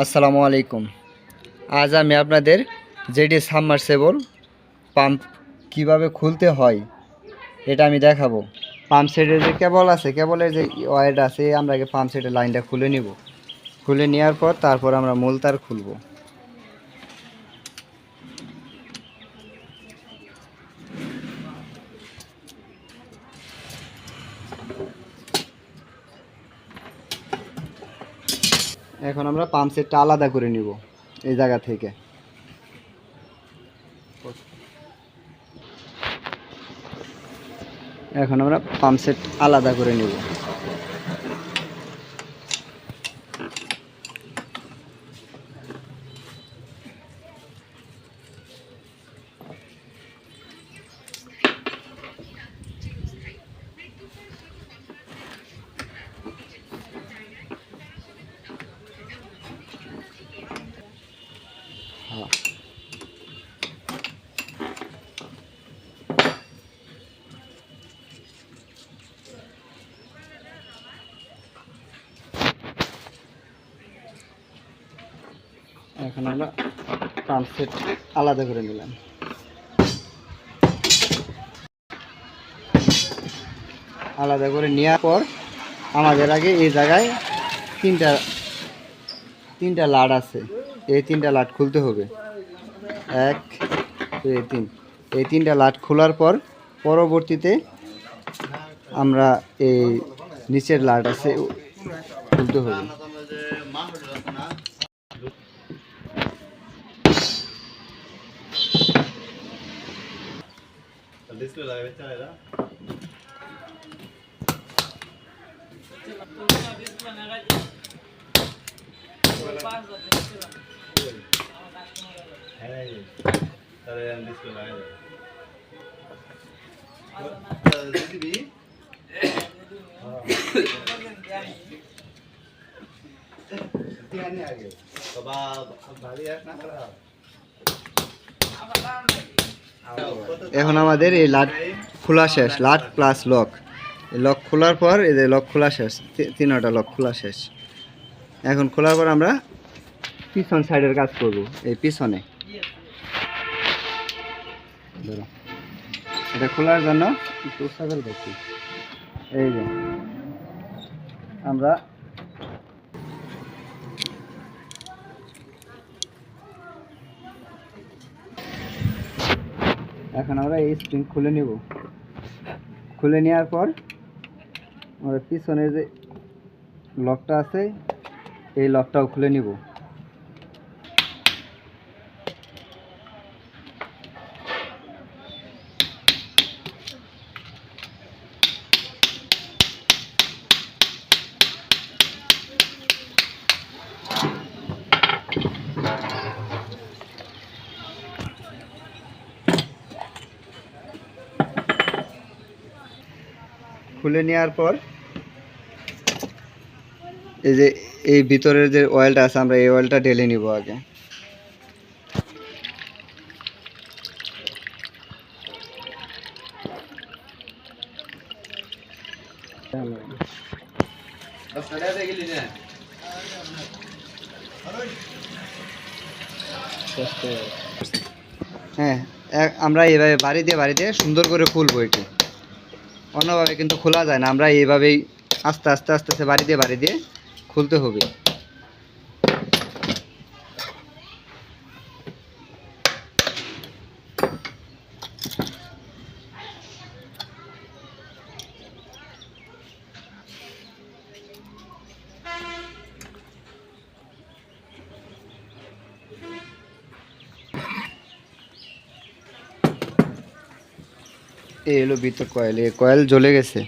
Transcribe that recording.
আসসালামু আলাইকুম। আজ আমি আপনাদের যেটি সাবমার্সেবল পাম্প কীভাবে খুলতে হয় এটা আমি দেখাবো। পাম্প সেটের যে কেবল আছে, কেবলের যে ওয়ার্ড আছে, আমরা আগে পাম্প সেটের লাইনটা খুলে নিব। খুলে নেওয়ার পর তারপর আমরা মূল তার খুলব। এখন আমরা পাম্প সেটটা আলাদা করে নিব এই জায়গা থেকে। এখন আমরা পাম্প সেট আলাদা করে নিব। এখন আমরা সেট আলাদা করে নিলাম। আলাদা করে নেওয়ার পর আমাদের আগে এই জায়গায় তিনটা তিনটা লাড আছে। এই তিনটা লাট খুলতে হবে। এক দুই তিন। এই তিনটা লাট খোলার পর পরবর্তীতে আমরা এই নিচের লাট আছে খুলতে হবে। এখন আমাদের এই লাট খোলা শেষ, লাট প্লাস লক লক খোলার পর যে লক খোলা শেষ তিনটা লক খোলা শেষ। এখন খোলার পর আমরা পিছন সাইডের কাজ করব, এই পিছনে। ধরো। এটা খোলার জন্য উৎসাহ করে দেখি। এই যে, আমরা এখন আমরা এই স্প্রিং খুলে নেব। খুলে নেওয়ার পর আমরা পিছনের যে লকটা আছে, এই লকটাও খুলে নিব। খুলে নেওয়ার পর এই যে এই ভিতরের যে অয়েলটা আছে, আমরা এই অয়েলটা ঢেলে নিব আগে। হ্যাঁ আমরা এভাবে বাড়ি দিয়ে বাড়ি দিয়ে সুন্দর করে খুলবো এটি। অন্যভাবে কিন্তু খোলা যায় না। আমরা এইভাবেই আস্তে আস্তে আস্তে আস্তে বাড়ি দিয়ে বাড়ি দিয়ে খুলতে হবে। এই হলো ভিতর কয়েল এই কয়েল জ্বলে গেছে।